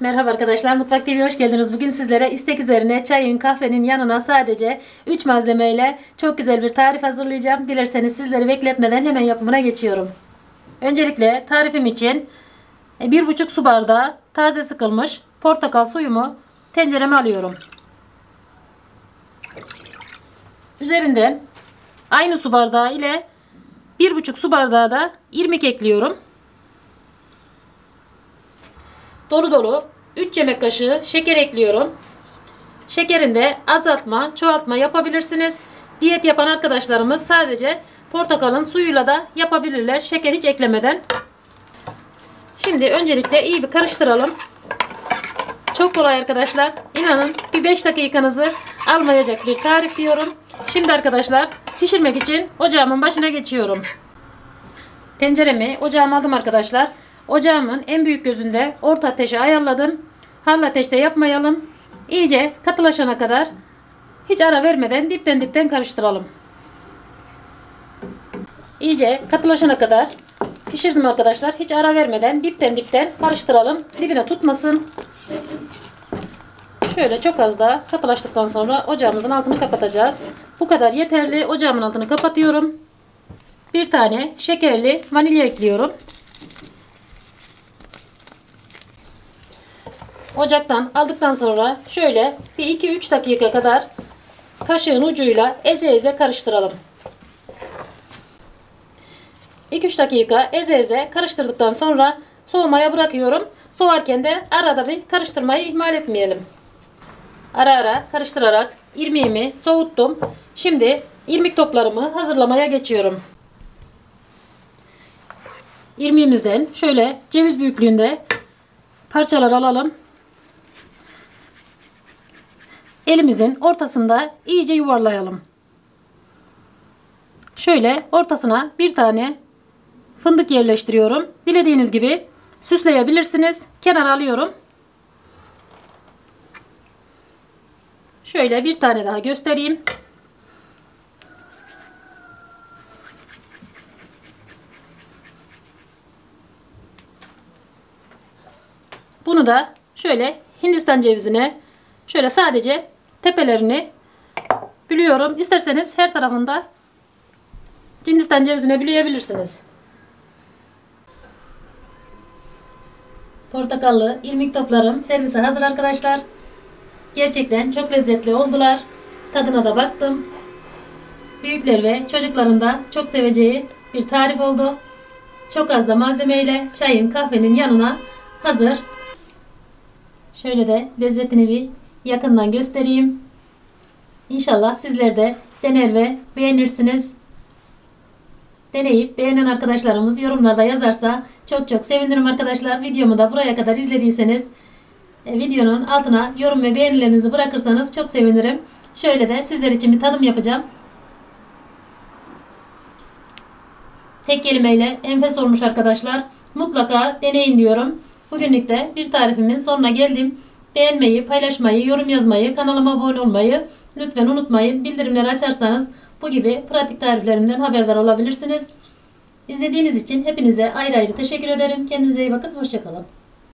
Merhaba arkadaşlar, Mutfak TV'ye hoş geldiniz. Bugün sizlere istek üzerine çayın, kahvenin yanına sadece 3 malzemeyle çok güzel bir tarif hazırlayacağım. Dilerseniz sizleri bekletmeden hemen yapımına geçiyorum. Öncelikle tarifim için 1,5 su bardağı taze sıkılmış portakal suyumu tencereme alıyorum. Üzerinden aynı su bardağı ile 1,5 su bardağı da irmik ekliyorum. Dolu dolu 3 yemek kaşığı şeker ekliyorum. Şekerin de azaltma, çoğaltma yapabilirsiniz. Diyet yapan arkadaşlarımız sadece portakalın suyuyla da yapabilirler. Şeker hiç eklemeden. Şimdi öncelikle iyi bir karıştıralım. Çok kolay arkadaşlar. İnanın bir 5 dakikanızı almayacak bir tarif diyorum. Şimdi arkadaşlar pişirmek için ocağımın başına geçiyorum. Tenceremi ocağıma aldım arkadaşlar. Ocağımın en büyük gözünde orta ateşe ayarladım. Harlı ateşte yapmayalım. İyice katılaşana kadar hiç ara vermeden dipten dipten karıştıralım. İyice katılaşana kadar pişirdim arkadaşlar. Hiç ara vermeden dipten dipten karıştıralım. Dibine tutmasın. Şöyle çok az da katılaştıktan sonra ocağımızın altını kapatacağız. Bu kadar yeterli. Ocağımın altını kapatıyorum. Bir tane şekerli vanilya ekliyorum. Ocaktan aldıktan sonra şöyle bir 2-3 dakika kadar kaşığın ucuyla eze eze karıştıralım. 2-3 dakika eze eze karıştırdıktan sonra soğumaya bırakıyorum. Soğarken de arada bir karıştırmayı ihmal etmeyelim. Ara ara karıştırarak irmiğimi soğuttum. Şimdi irmik toplarımı hazırlamaya geçiyorum. İrmiğimizden şöyle ceviz büyüklüğünde parçalar alalım. Elimizin ortasında iyice yuvarlayalım. Şöyle ortasına bir tane fındık yerleştiriyorum. Dilediğiniz gibi süsleyebilirsiniz. Kenara alıyorum. Şöyle bir tane daha göstereyim. Bunu da şöyle Hindistan cevizine şöyle sadece tepelerini bülüyorum. İsterseniz her tarafında Hindistan cevizine büleyebilirsiniz. Portakallı irmik toplarım servise hazır arkadaşlar. Gerçekten çok lezzetli oldular. Tadına da baktım. Büyükler ve çocukların da çok seveceği bir tarif oldu. Çok az da malzemeyle çayın kahvenin yanına hazır. Şöyle de lezzetini bir yakından göstereyim. İnşallah sizler de dener ve beğenirsiniz. Deneyip beğenen arkadaşlarımız yorumlarda yazarsa çok çok sevinirim arkadaşlar. Videomu da buraya kadar izlediyseniz e, videonun altına yorum ve beğenilerinizi bırakırsanız çok sevinirim. Şöyle de sizler için bir tadım yapacağım. Tek kelimeyle enfes olmuş arkadaşlar. Mutlaka deneyin diyorum. Bugünlük de bir tarifimin sonuna geldim. Beğenmeyi, paylaşmayı, yorum yazmayı, kanalıma abone olmayı lütfen unutmayın. Bildirimleri açarsanız bu gibi pratik tariflerimden haberdar olabilirsiniz. İzlediğiniz için hepinize ayrı ayrı teşekkür ederim. Kendinize iyi bakın. Hoşçakalın.